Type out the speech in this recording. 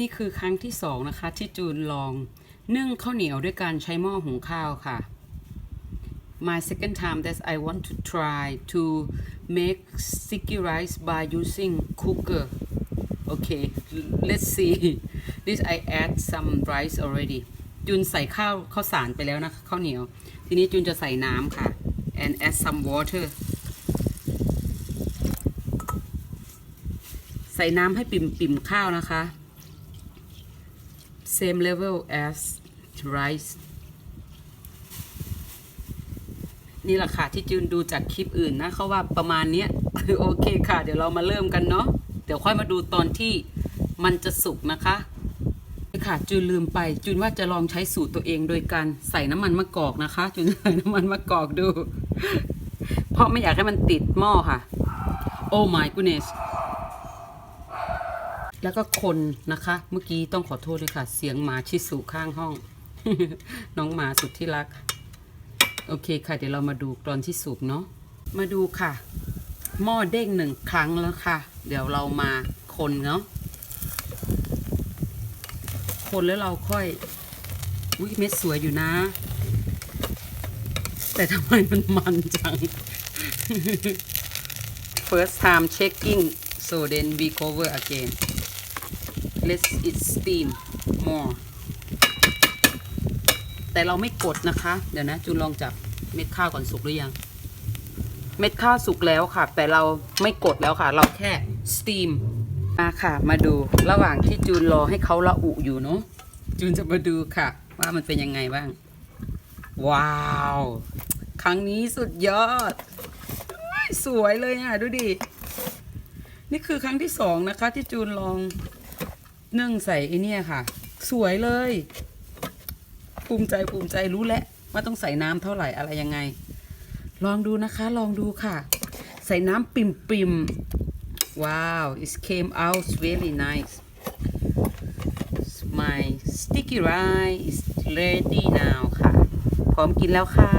นี่คือครั้งที่สองนะคะ ที่จูนลองนึ่งข้าวเหนียวด้วยการใช้หม้อหุงข้าวค่ะ My second time that I want to try to make sticky rice by using cooker okay let's see this I add some rice already จูนใส่ข้าวข้าวสารไปแล้วนะคะข้าวเหนียว ทีนี้จูนจะใส่น้ำค่ะ and add some water ใส่น้ำให้ปิ่มปิ่มๆข้าวนะคะ same level as rice นี่แหละค่ะที่จูนดูจากคลิปอื่นนะเขาว่าประมาณเนี้ยโอเคค่ะ เดี๋ยวเรามาเริ่มกันเนาะเดี๋ยวค่อยมาดูตอนที่มันจะสุกนะคะค่ะจูนลืมไปจูนว่าจะลองใช้สูตรตัวเองโดยการใส่น้ำมันมะกอกนะคะจูนใส่น้ำมันมะกอกดู เพราะไม่อยากให้มันติดหม้อค่ะ โอ้ my goodness แล้วก็คนนะคะ เมื่อกี้ต้องขอโทษด้วยค่ะ เสียงหมาชิสุข้างห้อง น้องหมาสุดที่รัก โอเคค่ะ เดี๋ยวเรามาดูตอนที่สุกเนาะมาดูค่ะ หม้อเด้งหนึ่งครั้งแล้วค่ะ เดี๋ยวเรามาคนเนาะคนแล้วเราค่อยอุ้ยเม็ดสวยอยู่นะ แต่ทำไมมันมันจัง first time checking so then we cover again let's it steam more แต่เราไม่กดนะคะ เดี๋ยวนะ จูนลองจับเม็ดข้าวก่อนสุกหรือยัง เม็ดข้าวสุกแล้วค่ะ แต่เราไม่กดแล้วค่ะ เราแค่สตีมมาค่ะ มาดูระหว่างที่จูนรอให้เขาละอุอยู่เนาะจูนจะมาดูค่ะ ว่ามันเป็นยังไงบ้าง ว้าว ครั้งนี้สุดยอด สวยเลยอะ ดูดิ นี่คือครั้งที่สองนะคะ ที่จูนลอง นึ่งใส่ไอเนี่ยค่ะ สวยเลย ภูมิใจภูมิใจรู้แล้วว่าต้องใส่น้ำเท่าไหร่อะไรยังไง ลองดูนะคะ ลองดูค่ะ ใส่น้ำปิ่มปิมว้าว it came out really nice my sticky rice is ready now ค่ะ พร้อมกินแล้วค่ะ